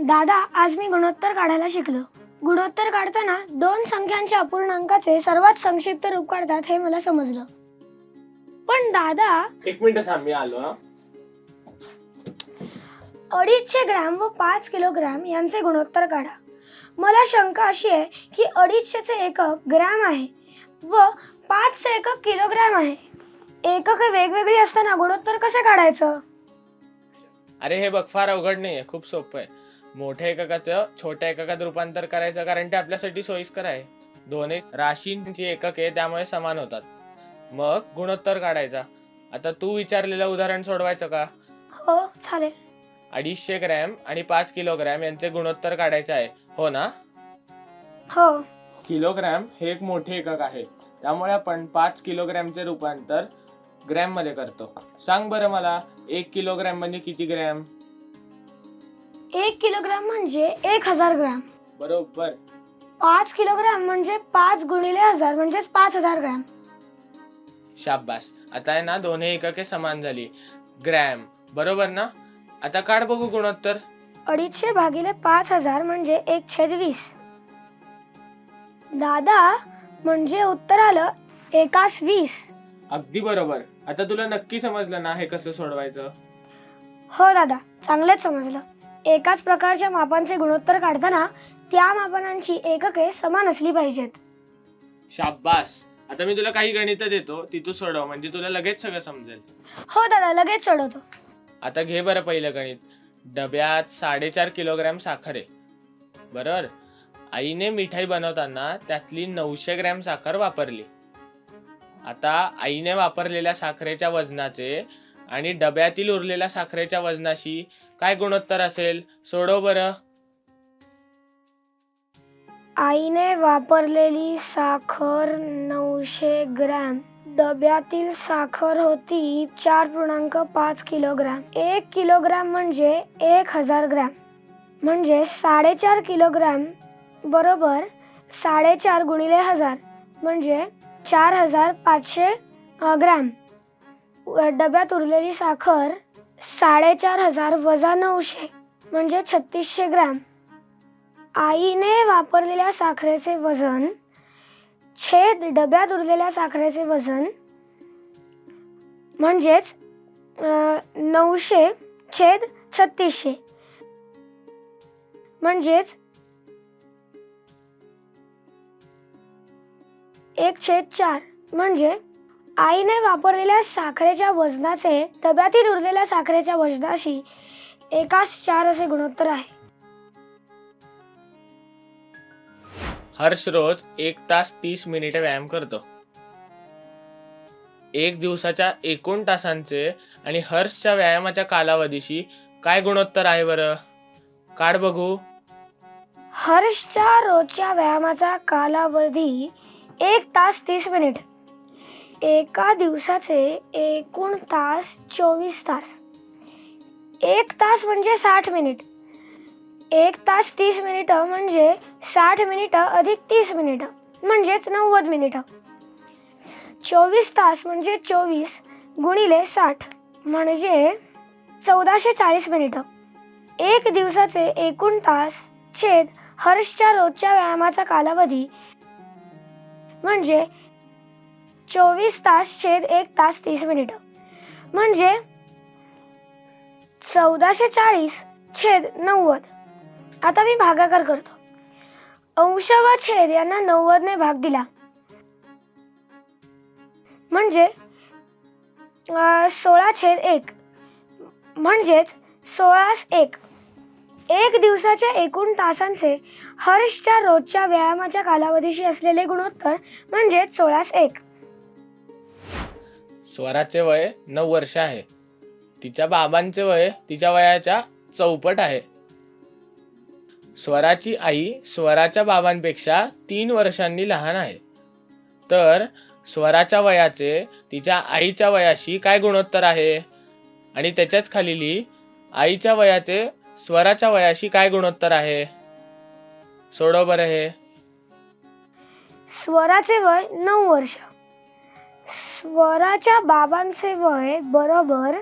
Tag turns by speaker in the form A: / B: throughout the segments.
A: दादा आज मी गुणोत्तर काढायला शिकलो. गुणोत्तर काढताना दोन संख्यांच्या अपूर्णांकाचे सर्वात संक्षिप्त रूप काढतात हे मला समजलं. पण दादा
B: एक मिनिट थांब मी आलो हा.
A: अडीचशे ग्रॅम व पाच किलोग्रॅम यांचे गुणोत्तर काढा. मला शंका अशी आहे की अडीचशेचे एकक ग्रॅम आहे व पाचचे एकक किलोग्रॅम आहे. एकक वेगवेगळी असताना गुणोत्तर कसं काढायचं?
B: अरे हे बघ फार अवघड नाहीये खूप सोपं आहे. मोठ्या एककाचं छोट्या एककात रूपांतर करायचं कारण ते आपल्यासाठी सोयीस्कर आहे. दोन्ही राशींची एकक आहे त्यामुळे समान होतात. मग गुणोत्तर काढायचा. आता तू विचारलेलं उदाहरण सोडवायचं का?
A: हो चालेल.
B: अडीचशे ग्रॅम आणि पाच किलोग्रॅम यांचे गुणोत्तर काढायचे आहे. हो ना?
A: हो.
B: किलोग्रॅम हे एक मोठे एकक आहे. त्यामुळे आपण पाच किलोग्रॅमचे रूपांतर ग्रॅममध्ये करतो. सांग बरं मला एक किलोग्रॅम म्हणजे किती ग्रॅम?
A: एक किलोग्रॅम म्हणजे एक हजार ग्रॅम.
B: बरोबर.
A: पाच किलोग्रॅम म्हणजे पाच गुणिले हजार म्हणजेच पाच हजार ग्रॅम.
B: शाबास. आता आहे ना दोन्ही एकके समान झाली. ग्रॅम. बरोबर ना? आता काढ बघू गुणोत्तर.
A: अडीचशे भागिले पाच हजार म्हणजे एक छेद वीस. दादा म्हणजे उत्तर आलं एकास वीस.
B: अगदी बरोबर. आता तुला नक्की समजलं ना हे कसं सोडवायचं?
A: हो दादा. चांगलंच समजलं. एकाच प्रकारच्या मापांचे गुणोत्तर काढताना त्या मापनांची एकके समान असली पाहिजेत.
B: शाबास. आता मी तुला काही गणित देतो ती तू सोडव म्हणजे तुला लगेच सगळं समजेल.
A: हो दादा लगेच सोडवतो.
B: आता घे बरं पहिलं गणित. डब्यात साडेचार किलोग्रॅम साखर आहे. बरोबर? आईने मिठाई बनवताना त्यातली नऊशे ग्रॅम साखर वापरली. आता आईने वापरलेल्या साखरेच्या वजनाचे आणि डब्यातील उरलेल्या साखरेच्या वजनाशी काय गुणोत्तर असेल? सोडव बरं.
A: आईने वापरलेली साखर नऊशे ग्रॅम. डब्यातील साखर होती चार पूर्णांक पाच किलोग्रॅम. एक किलोग्रॅम म्हणजे एक हजार ग्रॅम. म्हणजे साडेचार किलोग्रॅम बरोबर साडेचार गुणिले हजार. म्हणजे चार हजार पाचशे ग्रॅम. डब्यात उरलेली साखर साडेचार हजार वजा नऊशे म्हणजे छत्तीसशे ग्रॅम. आईने वापरलेल्या साखरेचे वजन छेद डब्यात उरलेल्या साखरेचे वजन म्हणजेच नऊशे छेद छत्तीसशे. म्हणजेच एक छेद चार म्हणजे आईने वापरलेल्या साखरेच्या वजनाचे डब्यातील उरलेल्या साखरेच्या वजनाशी एकास चार असे गुणोत्तर आहे.
B: हर्ष रोज एक तास तीस मिनिटे व्यायाम करतो. एक दिवसाच्या एकूण तासांचे आणि हर्षच्या व्यायामाच्या कालावधीशी काय गुणोत्तर आहे बरं? काढ बघू.
A: हर्षच्या रोजच्या व्यायामाचा कालावधी एक तास तीस मिनिट. एका दिवसाचे एकूण तास चोवीस तास. एक तास म्हणजे साठ मिनिट. एक तास तीस मिनिटं म्हणजे साठ मिनिटं अधिक तीस मिनिटं म्हणजेच नव्वद मिनिटं. चोवीस तास म्हणजे चोवीस गुणिले साठ म्हणजे चौदाशे चाळीस मिनिटं. एक दिवसाचे एकूण तास छेद हर्षच्या रोजच्या व्यायामाचा कालावधी म्हणजे चोवीस तास छेद एक तास तीस मिनिटं. म्हणजे चौदाशे चाळीस छेद नव्वद. आता मी भागाकार करतो. अंश व छेद यांना नव्वदने भाग दिला. म्हणजे सोळा छेद एक. म्हणजेच सोळास एक. एक दिवसाच्या एकूण तासांचे हर्षच्या रोजच्या व्यायामाच्या कालावधीशी असलेले गुणोत्तर म्हणजेच सोळास एक.
B: स्वराचे वय नऊ वर्ष आहे. तिच्या बाबांचे वय तिच्या वयाच्या चौपट आहे. स्वराची आई स्वराच्या बाबांपेक्षा तीन वर्षांनी लहान आहे. तर स्वराच्या वयाचे तिच्या आईच्या वयाशी काय गुणोत्तर आहे? आणि त्याच्याच खालीली आईच्या वयाचे स्वराच्या वयाशी काय गुणोत्तर आहे? सोडव बरं हे.
A: स्वराचे वय नऊ वर्ष. स्वराच्या बाबांचे वय बरोबर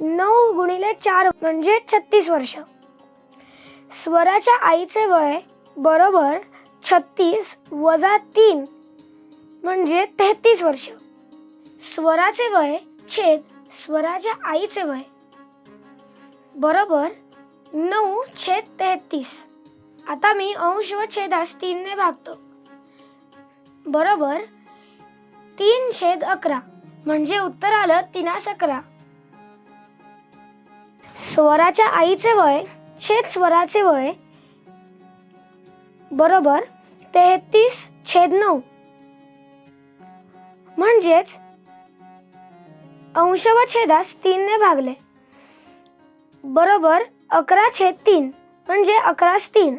A: नऊ गुणिले चार म्हणजे छत्तीस वर्ष. स्वराच्या आईचे वय बरोबर छत्तीस वजा तीन म्हणजे तेहतीस वर्ष. स्वराचे वय छेद स्वराच्या आईचे वय बरोबर नऊ छेद तेहतीस. आता मी अंश व छेदास तीनने भागतो. बरोबर तीन छेद अकरा. म्हणजे उत्तर आलं तीनास अकरा. स्वराच्या आईचे वय छेद स्वराचे वय बरोबर तेहतीस छेद नऊ. म्हणजेच अंश व छेदास तीनने भागले. बरोबर अकरा छेद तीन म्हणजे अकरास तीन.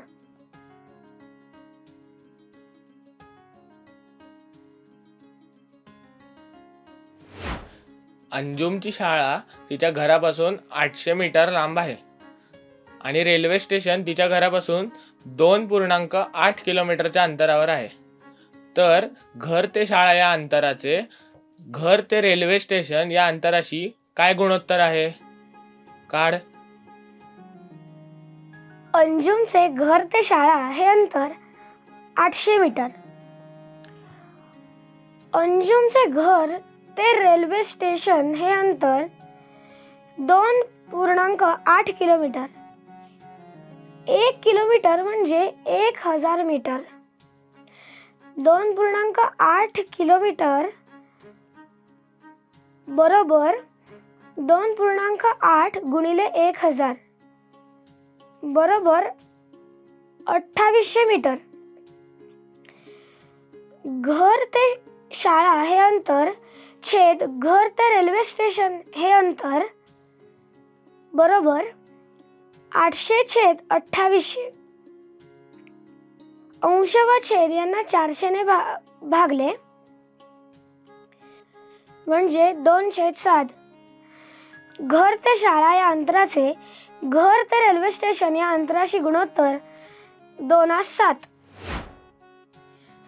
B: अंजुमची शाळा तिच्या घरापासून आठशे मीटर लांब आहे. आणि रेल्वे स्टेशन तिच्या घरापासून दोन पूर्णांक आठ किलोमीटरच्या अंतरावर आहे. तर घर ते शाळा या अंतराचे घर ते रेल्वे स्टेशन या अंतराशी काय गुणोत्तर आहे? काढ.
A: अंजुमचे घर ते शाळा हे अंतर आठशे मीटर. अंजुमचे घर ते रेल्वे स्टेशन हे अंतर दोन पूर्णांक आठ किलोमीटर. एक किलोमीटर म्हणजे एक हजार मीटर. दोन पूर्णांक आठ किलोमीटर बरोबर दोन पूर्णांक आठ गुणिले एक हजार बरोबर अठ्ठावीसशे मीटर. घर ते शाळा हे अंतर छेद घर ते रेल्वे स्टेशन हे अंतर बरोबर आठशे छेद अठ्ठावीसशे. अंश व छेद यांना चारशेने भा भागले. म्हणजे दोन छेद सात. घर ते शाळा या अंतराचे घर ते रेल्वे स्टेशन या अंतराशी गुणोत्तर दोनास सात.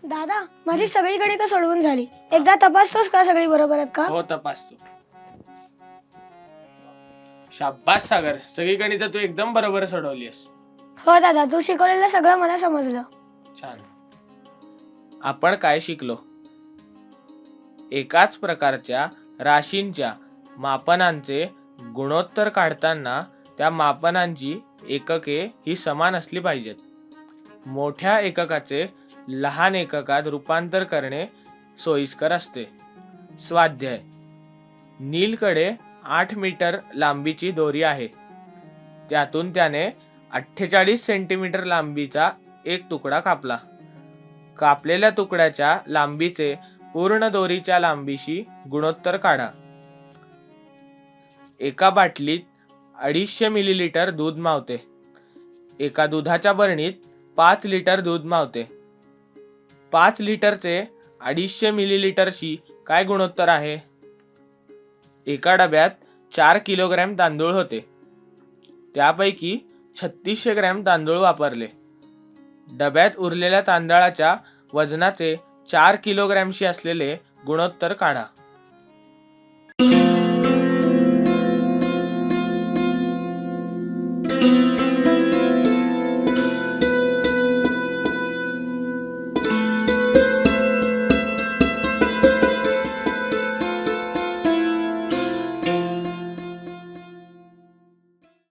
A: दादा माझी सगळी गणितं सोडवून झाली. एकदा तपासतोस का सगळी बरोबर आहेत का?
B: हो तपासतो. शाब्बास सागर. सगळी गणितं तू एकदम बरोबर सोडवलीस
A: हो दादा तू शिकवलेलं सगळं मला समजलं.
B: छान. आपण काय शिकलो? एकाच प्रकारच्या राशींच्या मापनांचे गुणोत्तर काढताना त्या मापनांची एकके ही समान असली पाहिजेत. मोठ्या एककाचे लहान एककात रूपांतर करणे सोयीस्कर असते. स्वाध्याय. नीलकडे आठ मीटर लांबीची दोरी आहे. त्यातून त्याने अठ्ठेचाळीस सेंटीमीटर लांबीचा एक तुकडा कापला. कापलेल्या तुकड्याच्या लांबीचे पूर्ण दोरीच्या लांबीशी गुणोत्तर काढा. एका बाटलीत अडीचशे मिलीलिटर दूध मावते. एका दुधाच्या बरणीत पाच लिटर दूध मावते. पाच लिटरचे अडीचशे मिलीलिटरशी काय गुणोत्तर आहे? एका डब्यात चार किलोग्रॅम तांदूळ होते. त्यापैकी छत्तीसशे ग्रॅम तांदूळ वापरले. डब्यात उरलेल्या तांदळाच्या वजनाचे चार किलोग्रॅमशी असलेले गुणोत्तर काढा.